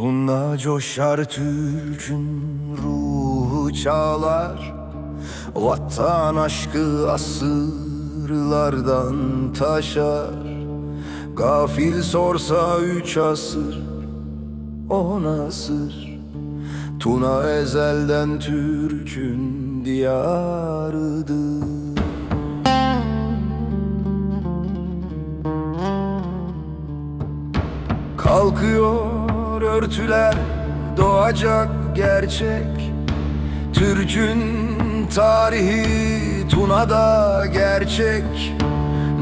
Tuna coşar Türk'ün ruhu çağlar. Vatan aşkı asırlardan taşar. Gafil sorsa üç asır on asır. Tuna ezelden Türk'ün diyarıdır. Kalkıyor örtüler doğacak gerçek. Türk'ün tarihi Tuna'da gerçek.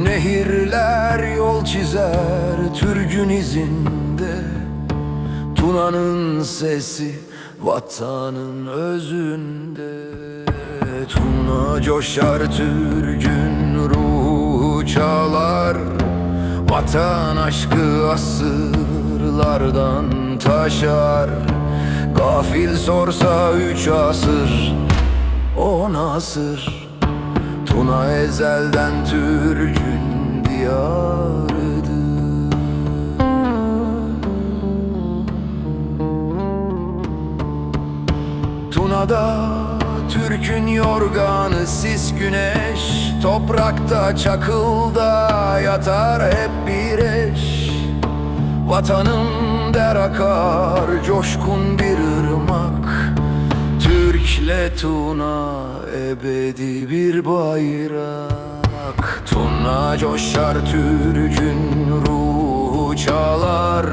Nehirler yol çizer Türk'ün izinde. Tuna'nın sesi vatanın özünde. Tuna coşar Türk'ün ruhu çağlar Vatan aşkı asırlardan taşar. Gafil sorsa üç asır On asır. Tuna ezelden Türk'ün diyarıdır. Tuna'da Türk'ün yorganı sis güneş. Toprakta çakılda yatar hep bir eş Vatanım der akar coşkun bir ırmak. Türk'le Tuna ebedi bir bayrak. Tuna coşar Türk'ün ruhu çağlar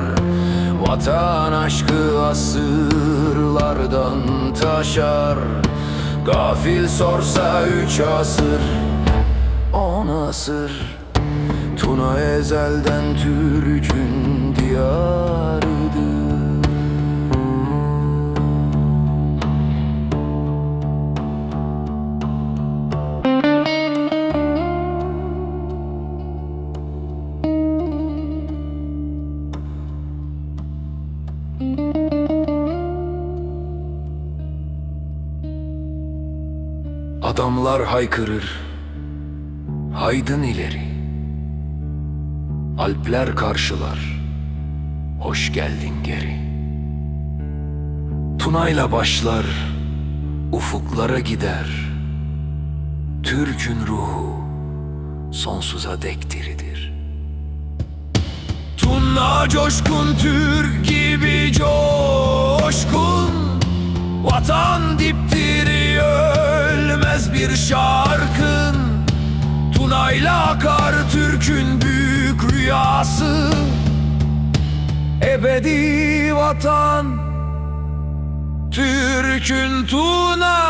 Vatan aşkı asırlardan taşar. Gafil sorsa üç asır On asır. Tuna ezelden Türk'ün diyarıdır Adamlar haykırır Haydın ileri. Alpler karşılar Hoş geldin geri. Tunayla başlar Ufuklara gider. Türk'ün ruhu Sonsuza dek diridir. Tuna coşkun Türk gibi coşkun. Vatan dipdiri ölmez bir şarkın. Tunayla akar Türk'ün Ebedi vatan Türk'ün tunası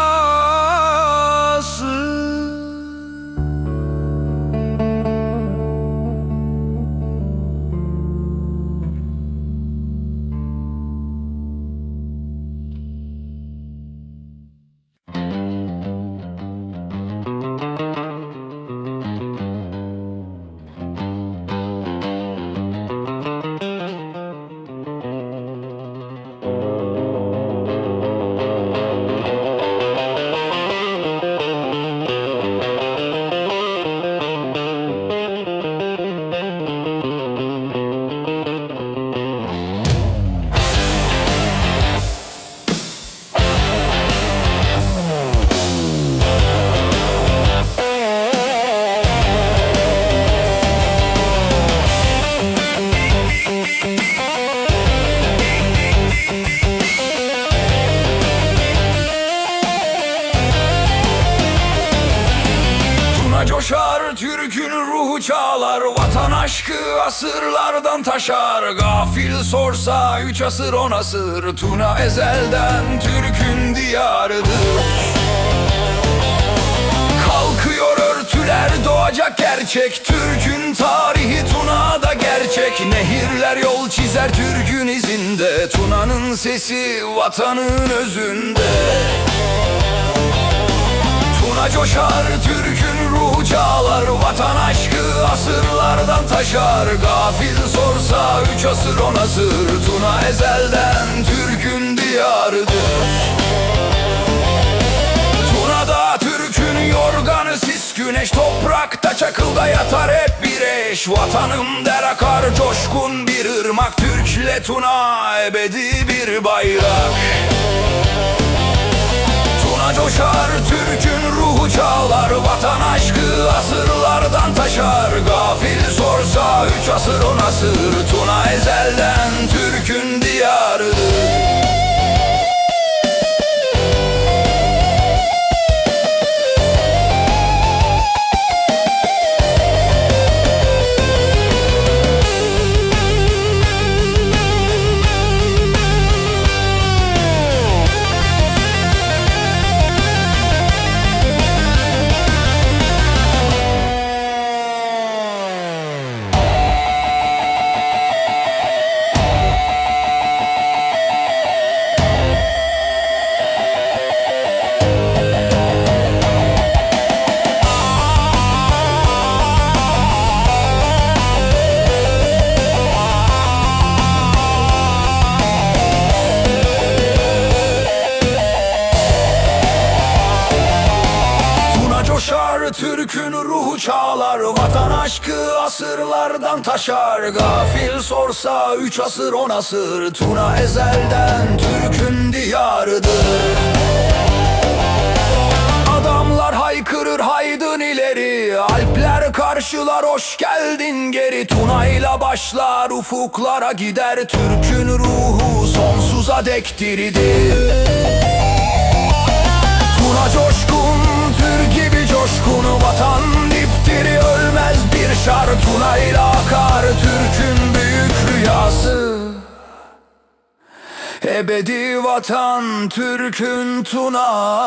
Coşar, Türk'ün ruhu çağlar Vatan aşkı asırlardan taşar. Gafil sorsa üç asır on asır Tuna ezelden Türk'ün diyarıdır. Kalkıyor örtüler doğacak gerçek. Türk'ün tarihi Tuna'da gerçek. Nehirler yol çizer Türk'ün izinde. Tuna'nın sesi vatanın özünde. Tuna coşar Türk'ün çağlar Vatan aşkı asırlardan taşar. Gafil sorsa üç asır on asır. Tuna ezelden Türk'ün diyarıdır. Tuna'da Türk'ün yorganı sis. Güneş Toprakta çakılda yatar hep bir eş. Vatanım der akar coşkun bir ırmak. Türkle Tuna ebedi bir bayrak coşar Türk'ün ruhu çağlar Vatan aşkı asırlardan taşar. Gafil sorsa üç asır on asır Tuna ezelden Türk'ün diyarıdır çağlar Vatan aşkı asırlardan taşar. Gafil sorsa üç asır on asır. Tuna ezelden Türk'ün diyarıdır. Adamlar haykırır haydın ileri. Alpler karşılar hoş geldin geri. Tuna'yla başlar ufuklara gider. Türk'ün ruhu sonsuza dek diridir. Tuna coşkun, Türk gibi coşkun Vatan dipdiri ölmez bir şar Tuna ile akar Türk'ün büyük rüyası. Ebedi vatan Türk'ün tunası